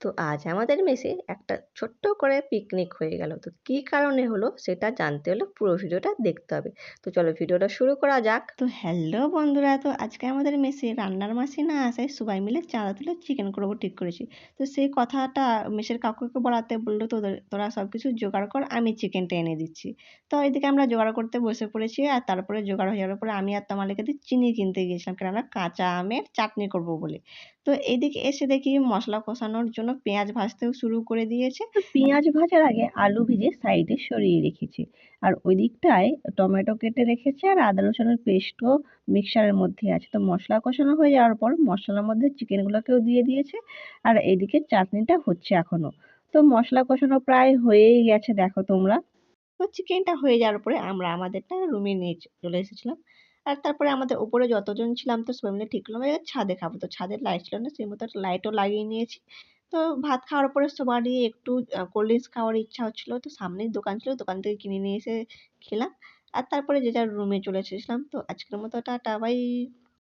তো আজ আমাদের মেসে একটা ছোট্ট করে পিকনিক হয়ে গেল। তো কী কারণে হলো সেটা জানতে হলে পুরো ভিডিওটা দেখতে হবে। তো চলো ভিডিওটা শুরু করা যাক। তো হ্যালো বন্ধুরা, তো আজকে আমাদের মেসে রান্নার মাসি না আসায় সবাই মিলে চাঁদা তুলে চিকেন করব ঠিক করেছি। তো সেই কথাটা মেসের কাকুকে বলাতে বলল তোদের তোরা সব কিছু জোগাড় কর, আমি চিকেনটা এনে দিচ্ছি। তো এদিকে আমরা জোগাড় করতে বসে পড়েছি আর তারপরে জোগাড় হয়ে যাওয়ার পরে আমি আর লেগে চিনি কিনতে গিয়েছিলাম কেননা কাঁচা আমের চাটনি করব বলে। তো এইদিকে এসে দেখি মশলা কষানোর জন্য পেঁয়াজ ভাজতেও শুরু করে দিয়েছে। পেঁয়াজ ভাজার আগে আলু ভেজে সাইডে সরিয়ে রেখেছি। আর ওই দিকটায় টমেটো কেটে রেখেছে আর আদা রসুনের পেস্টও মিক্সারের মধ্যে আছে। তো মশলা কষানো হয়ে যাওয়ার পর মশলার মধ্যে চিকেনগুলোকেও দিয়ে দিয়েছে। আর এইদিকে চাটনিটা হচ্ছে এখনও তো মশলা কষানো প্রায় হয়েই গেছে দেখো তোমরা। তো চিকেনটা হয়ে যাওয়ার পরে আমরা আমাদেরটা রুমে নিয়ে চলে এসেছিলাম। আর তারপরে আমাদের উপরে যতজন ছিলাম তো সবাই মিলে ঠিক করলাম। ছাদে খাব তো ছাদের লাইট ছিল না, সেই মতো একটা লাইটও লাগিয়ে নিয়েছি। তো ভাত খাওয়ার পরে সবারই একটু কোল্ড ড্রিঙ্কস খাওয়ার ইচ্ছা হচ্ছিল। তো সামনেই দোকান ছিল, দোকান থেকে কিনে নিয়ে এসে খেলাম। আর তারপরে যে যার রুমে চলে এসেছিলাম। তো আজকের মতো টাটা বাই